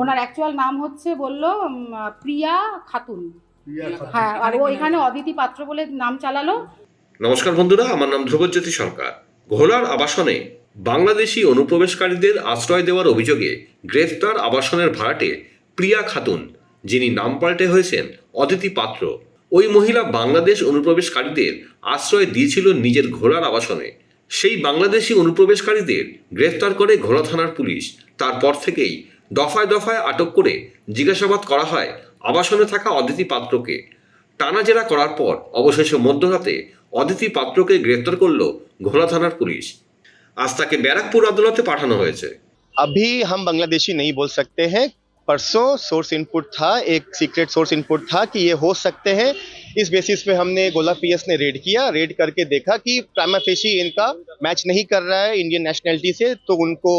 ওনার actual নাম হচ্ছে বলল প্রিয়া খাতুন। হ্যাঁ আর ও এখানে অদিতি পাত্র বলে নাম চালালো। নমস্কার বন্ধুরা আমার নাম ধ্রুবজ্যোতি সরকার। ঘোলার আবাসনে বাংলাদেশি অনুপ্রবেশকারীদের আশ্রয় দেওয়ার অভিযোগে গ্রেফতার আবাসনের ভাড়াটে প্রিয়া খাতুন যিনি নাম পাল্টে হয়েছেন অদিতি পাত্র। ওই মহিলা বাংলাদেশ অনুপ্রবেশকারীদের আশ্রয় দিয়েছিল নিজের ঘোলার আবাসনে সেই বাংলাদেশি অনুপ্রবেশকারীদের গ্রেফতার করে ঘোলা থানার পুলিশ তারপর থেকেই দফায় দফায় আটক করে জিজ্ঞাসাবাদ করা হয় আবাসনে থাকা অদিতি পাত্রকে টানাজেরা করার পর অবশেষে মধ্যরাতে অদিতি পাত্রকে গ্রেপ্তার করল ঘোলা থানার পুলিশ আজ তাকে ব্যারাকপুর আদালতে পাঠানো হয়েছে अभी हम बांग्लादेशी नहीं बोल सकते हैं परसों सोर्स इनपुट था, एक सीक्रेट सोर्स इनपुट था कि ये हो सकते हैं। इस बेसिस पे हमने गोला पीएस ने रेड किया। रेड करके देखा कि प्रामाफेशी इनका मैच नहीं कर रहा है इंडियन नेशनैलिटी से तो उनको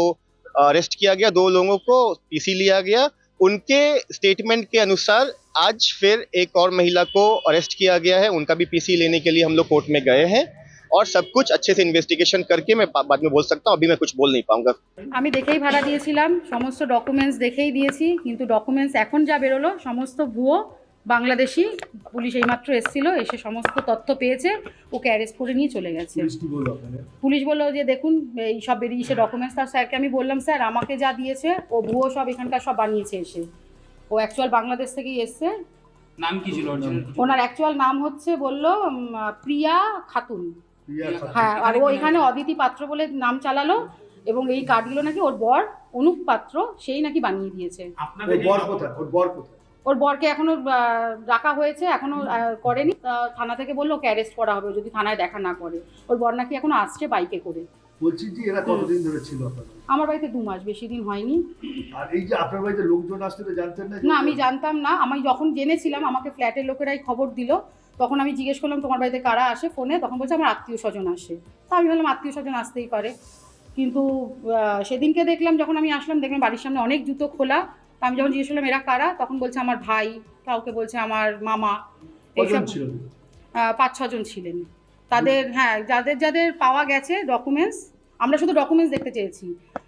अरेस्ट किया गया। दो लोगों को पीसी लिया गया। उनके स्टेटमेंट के अनुसार आज फिर एक और महिला को अरेस्ट किया गया है। उनका भी पीसी लेने के लिए हम लोग कोर्ट में गए हैं। और सब कुछ अच्छे से इन्वेस्टिगेशन करके मैं बा- बाद में बोल सकता हूँ अभी मैं कुछ बोल नहीं पाऊंगा আমি দেখেই ভাড়া দিয়েছিলাম সমস্ত ডকুমেন্টস দেখেই দিয়েছি কিন্তু ডকুমেন্টস এখন যা বেরোলো সমস্ত ভুয়ো বাংলাদেশি পুলিশ এইমাত্র এসেছিল এসে সমস্ত তথ্য পেয়েছে ওকে অ্যারেস্ট করে নিয়ে চলে গেছে পুলিশ বললো যে দেখুন এই সব বেরিয়েছে ডকুমেন্টস তার স্যারকে আমি বললাম স্যার আমাকে যা দিয়েছে ও ভুয়ো সব এখানকার সব বানিয়েছে এসে ও অ্যাকচুয়াল বাংলাদেশ থেকেই এসছে নাম কি ছিল অরিজিনাল ওনার অ্যাকচুয়াল নাম হচ্ছে বললো উম, প্রিয়া খাতুন হ্যাঁ আর ও এখানে অদিতি পাত্র বলে নাম চালালো এবং এই কার্ডগুলো নাকি ওর বর অনুপ পাত্র সেই নাকি বানিয়ে দিয়েছে। ওর বর কোথায়? ওর বর কোথায়? ওর বরকে এখনও ডাকা হয়েছে এখনও করেনি। থানা থেকে বলল ওকে অ্যারেস্ট করা হবে যদি থানায় দেখা না করে। ওর বর নাকি এখনও আসছে বাইকে করে। বলছি যে এরা কতদিন ধরে ছিল আমার বাড়িতে দু মাস বেশি দিন হয়নি। আর এই যে আপনার বাড়িতে লোকজন আসতে তো জানতেন না না আমি জানতাম না। আমি যখন জেনেছিলাম আমাকে ফ্ল্যাটের লোকেরাই খবর দিল। তখন আমি জিজ্ঞেস করলাম তোমার বাড়িতে কারা আসে ফোনে? তখন বলছে আমার আত্মীয় স্বজন আসে। তা আমি বললাম আত্মীয় স্বজন আসতেই পারে। কিন্তু সেদিনকে দেখলাম যখন আমি আসলাম দেখলাম বাড়ির সামনে অনেক জুতো খোলা। তা আমি যখন জিজ্ঞেস করলাম এরা কারা? তখন বলছে আমার ভাই। কাউকে বলছে আমার মামা। এইসব ছিল পাঁচ ছজন ছিলেন। তাদের হ্যাঁ যাদের যাদের পাওয়া গেছে ডকুমেন্টস আমরা শুধু ডকুমেন্টস দেখতে চেয়েছি।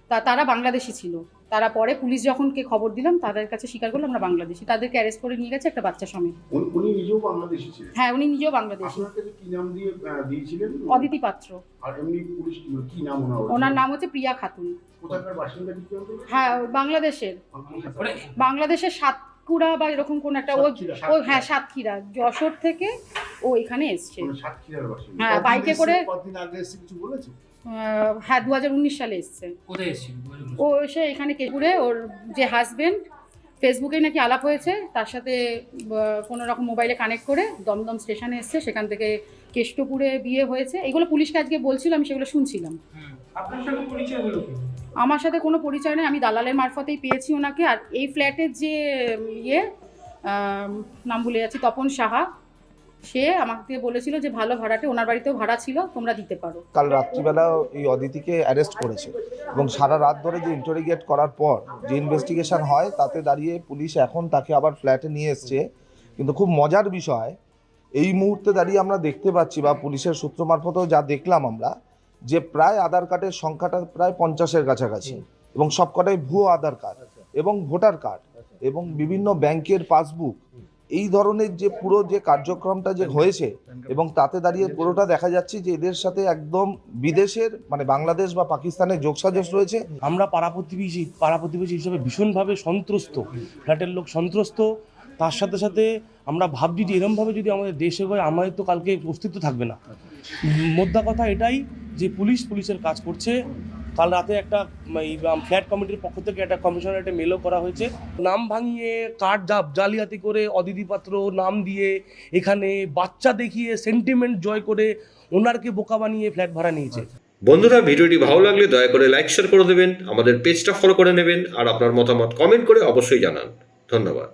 তা তারা বাংলাদেশি ছিল। তারা পরে পুলিশ যখন কে খবর দিলাম তাদের কাছে স্বীকার করল আমরা বাংলাদেশি। তাদেরকে অ্যারেস্ট করে নিয়ে গেছে একটা বাচ্চা সমেত। উনি- নিজেও বাংলাদেশি ছিলেন? হ্যাঁ উনি নিজেও বাংলাদেশি। আপনার কাছে কি নাম দিয়ে দিয়েছিলেন? অদিতি পাত্র। আর এমনি পুলিশ কি নাম ওনার? ওনার নাম হচ্ছে প্রিয়া খাতুন। কোথাকার বাসিন্দা কি হ্যাঁ বাংলাদেশের। বাংলাদেশের। সাতকুড়া বা এরকম কোন একটা ও। হ্যাঁ সাতক্ষীরা। যশোর থেকে ও এখানে এসছে। সাতক্ষীরার বাসিন্দা? হ্যাঁ, বাইকে করে- কতদিন আগে এসে কিছু বলেছে? হ্যাঁ দু হাজার উনিশ সালে এসছে। ও এসে এখানে কেপুরে ওর যে হাজবেন্ড ফেসবুকে নাকি আলাপ হয়েছে তার সাথে কোনো রকম মোবাইলে কানেক্ট করে দমদম স্টেশনে এসছে সেখান থেকে কেষ্টপুরে বিয়ে হয়েছে। এগুলো পুলিশকে আজকে বলছিল আমি সেগুলো শুনছিলাম। আমার সাথে কোনো পরিচয় নেই আমি দালালের মারফতেই পেয়েছি ওনাকে। আর এই ফ্ল্যাটের যে ইয়ে নাম ভুলে যাচ্ছি তপন সাহা সে আমাকে বলেছিল যে ভালো ভাড়াটে, ওনার বাড়িতেও ভাড়া ছিল, তোমরা দিতে পারো। কাল রাত্রিবেলা এই অদিতিকে অ্যারেস্ট করেছে। এবং সারা রাত ধরে যে ইন্টারোগেট করার পর যে ইনভেস্টিগেশন হয়, তাতে দাঁড়িয়ে পুলিশ এখন তাকে আবার ফ্ল্যাটে নিয়ে এসছে। কিন্তু খুব মজার বিষয়, এই মুহূর্তে দাঁড়িয়ে আমরা দেখতে পাচ্ছি বা পুলিশের সূত্র মারফতেও যা দেখলাম আমরা, যে প্রায় আধার কার্ডের সংখ্যাটা প্রায় পঞ্চাশের কাছাকাছি। এবং সবকটাই ভুয়ো আধার কার্ড এবং ভোটার কার্ড এবং বিভিন্ন ব্যাংকের পাসবুক এই ধরনের যে পুরো যে কার্যক্রমটা যে হয়েছে এবং তাতে দাঁড়িয়ে পুরোটা দেখা যাচ্ছে যে এদের সাথে একদম বিদেশের মানে বাংলাদেশ বা পাকিস্তানের যোগসাজশ রয়েছে। আমরা পাড়া প্রতিবেশী পাড়া প্রতিবেশী হিসেবে ভীষণভাবে সন্ত্রস্ত। ফ্ল্যাটের লোক সন্ত্রস্ত। তার সাথে সাথে আমরা ভাবছি যে এরমভাবে যদি আমাদের দেশে হয়, আমাদের তো কালকে অস্তিত্ব থাকবে না। মোদ্দা কথা এটাই যে পুলিশ পুলিশের কাজ করছে। কাল রাতে একটা ফ্ল্যাট কমিটির পক্ষ থেকে একটা কমিশনের একটা মেলও করা হয়েছে। নাম ভাঙিয়ে কার্ড জালিয়াতি করে অদিতি পাত্র নাম দিয়ে এখানে বাচ্চা দেখিয়ে সেন্টিমেন্ট জয় করে ওনারকে বোকা বানিয়ে ফ্ল্যাট ভাড়া নিয়েছে। বন্ধুরা, ভিডিওটি ভালো লাগলে দয়া করে লাইক শেয়ার করে দেবেন, আমাদের পেজটা ফলো করে নেবেন, আর আপনার মতামত কমেন্ট করে অবশ্যই জানান। ধন্যবাদ।